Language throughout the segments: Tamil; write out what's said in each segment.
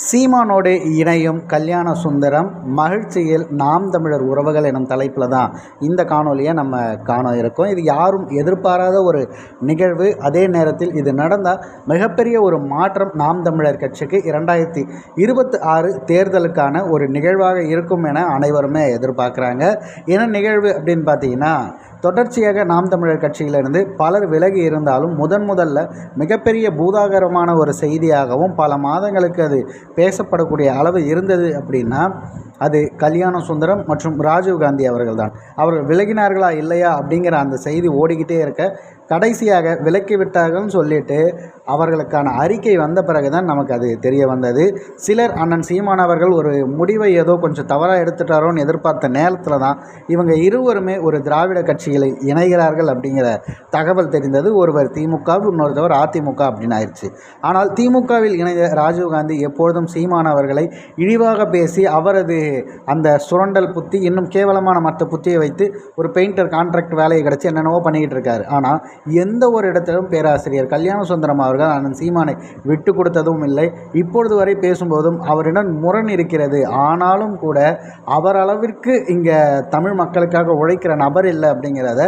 சீமானோடு இணையும் கல்யாண சுந்தரம் மகிழ்ச்சியில் நாம் தமிழர் உறவுகள் எனும் தலைப்பில் தான் இந்த காணொலியை நம்ம காண இருக்கோம். இது யாரும் எதிர்பாராத ஒரு நிகழ்வு. அதே நேரத்தில் இது நடந்தால் மிகப்பெரிய ஒரு மாற்றம் நாம் தமிழர் கட்சிக்கு. இரண்டாயிரத்தி இருபத்தி ஆறு தேர்தலுக்கான ஒரு நிகழ்வாக இருக்கும் என அனைவருமே எதிர்பார்க்குறாங்க. என்ன நிகழ்வு அப்படின்னு பார்த்தீங்கன்னா தொடர்ச்சியாக நாம் தமிழர் கட்சியிலிருந்து பலர் விலகி இருந்தாலும் முதன் முதல்ல மிகப்பெரிய பூதாகரமான ஒரு செய்தியாகவும் பல மாதங்களுக்கு அது பேசப்படக்கூடிய அளவு இருந்தது அப்படின்னா அது கல்யாண சுந்தரம் மற்றும் ராஜீவ்காந்தி அவர்கள் தான் அவர்கள் விலகினார்களா இல்லையா அப்படிங்கிற அந்த செய்தி ஓடிக்கிட்டே இருக்க கடைசியாக விலக்கி விட்டார்கள்னு சொல்லிட்டு அவர்களுக்கான அறிக்கை வந்த பிறகு தான் நமக்கு அது தெரிய வந்தது. சிலர் அண்ணன் சீமான் அவர்கள் ஒரு முடிவை ஏதோ கொஞ்சம் தவறாக எடுத்துட்டாரோன்னு எதிர்பார்த்த நேரத்தில் தான் இவங்க இருவருமே ஒரு திராவிட கட்சிகளை இணைகிறார்கள் அப்படிங்கிற தகவல் தெரிந்தது. ஒருவர் திமுக இன்னொருத்தவர் அதிமுக அப்படின்னு ஆயிடுச்சு ஆனால் திமுகவில் இணைந்த ராஜீவ்காந்தி எப்பொழுதும் சீமான் அவர்களை இழிவாக பேசி அவரது அந்த சுரண்டல் புத்தி இன்னும் கேவலமான மற்ற புத்தியை வைத்து ஒரு பெயிண்டர் கான்ட்ராக்ட் வேலையை கிடச்சி என்னென்னவோ பண்ணிக்கிட்டு இருக்காரு. ஆனால் எந்த ஒரு இடத்திலும் பேராசிரியர் கல்யாண சுந்தரம் அவர்கள் அண்ணன் சீமானை விட்டு கொடுத்ததும் இல்லை. இப்பொழுது வரை பேசும்போதும் அவரிடம் முரண் இருக்கிறது. ஆனாலும் கூட அவர் அளவிற்கு இங்கே தமிழ் மக்களுக்காக உழைக்கிற நபர் இல்லை அப்படிங்கிறத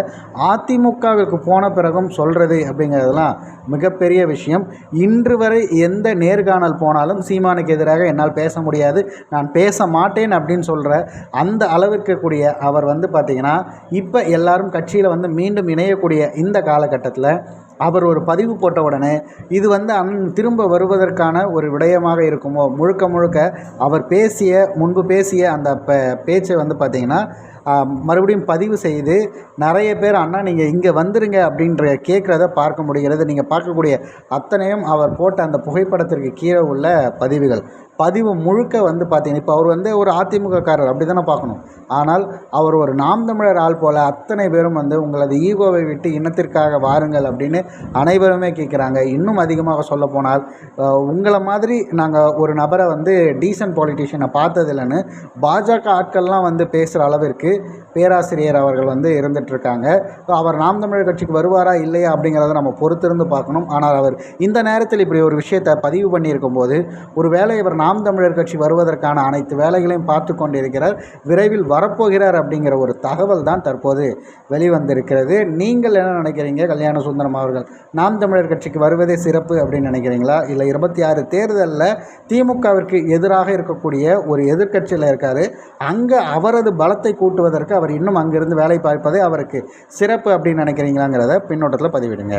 அதிமுகவிற்கு போன பிறகும் சொல்கிறது அப்படிங்கிறதெல்லாம் மிகப்பெரிய விஷயம். இன்று வரை எந்த நேர்காணல் போனாலும் சீமானுக்கு எதிராக என்னால் பேச முடியாது. நான் பேச மாட்டேன் அப்படின்னு சொல்கிற அந்த அளவிற்கு கூடிய அவர் வந்து பார்த்திங்கன்னா இப்போ எல்லாரும் கட்சியில் வந்து மீண்டும் இணையக்கூடிய இந்த காலகட்டத்தில் அவர் ஒரு பதிவு போட்ட உடனே இது வந்து அந் திரும்ப வருவதற்கான ஒரு விடயமாக இருக்குமோ? முழுக்க முழுக்க அவர் பேசிய முன்பு பேசிய அந்த ப பேச்சை வந்து பார்த்திங்கன்னா மறுபடியும் பதிவு செய்து நிறைய பேர் அண்ணா நீங்கள் இங்கே வந்துருங்க அப்படின்ற கேட்குறத பார்க்க முடிகிறது. நீங்கள் பார்க்கக்கூடிய அத்தனையும் அவர் போட்ட அந்த புகைப்படத்திற்கு கீழே உள்ள பதிவுகள். பதிவு முழுக்க வந்து பார்த்தீங்கன்னா இப்போ அவர் வந்து ஒரு அதிமுகக்காரர் அப்படி தானே பார்க்கணும். ஆனால் அவர் ஒரு நாம் தமிழர் ஆள் போல் அத்தனை பேரும் வந்து உங்களது ஈகோவை விட்டு இனத்திற்காக வாருங்கள் அப்படின்னு அனைவருமே கேட்குறாங்க. இன்னும் அதிகமாக சொல்ல போனால் உங்களை மாதிரி நாங்கள் ஒரு நபரை வந்து டீசன்ட் பாலிட்டிஷியனை பார்த்ததில்லைன்னு பாஜக ஆட்கள்லாம் வந்து பேசுகிற அளவிற்கு பேராசிரியர் அவர்கள் வந்து இருந்துகிட்ருக்காங்க ஸோ அவர் நாம் தமிழர் கட்சிக்கு வருவாரா இல்லையா அப்படிங்கிறத நம்ம பொறுத்திருந்து பார்க்கணும். ஆனால் அவர் இந்த நேரத்தில் இப்படி ஒரு விஷயத்தை பதிவு பண்ணியிருக்கும் போது ஒரு வேலை இவர் நாம் தமிழர் கட்சி வருவதற்கான அனைத்து வேலைகளையும் பார்த்து கொண்டிருக்கிறார். விரைவில் வரப்போகிறார் அப்படிங்கிற ஒரு தகவல் தான் தற்போது வெளிவந்திருக்கிறது. நீங்கள் என்ன நினைக்கிறீங்க கல்யாண சுந்தரம் அவர்கள்? நாம் தமிழர் கட்சிக்கு வருவதே சிறப்பு அப்படின்னு நினைக்கிறீங்களா? இல்லை இருபத்தி ஆறு தேர்தலில் திமுகவிற்கு எதிராக இருக்கக்கூடிய ஒரு எதிர்கட்சியில் இருக்கார். அங்கே அவரது பலத்தை கூட்டுவதற்கு அவர் இன்னும் அங்கிருந்து வேலை பார்ப்பதே அவருக்கு சிறப்பு அப்படின்னு நினைக்கிறீங்களாங்கிறத பின்னோட்டத்தில் பதிவிடுங்க.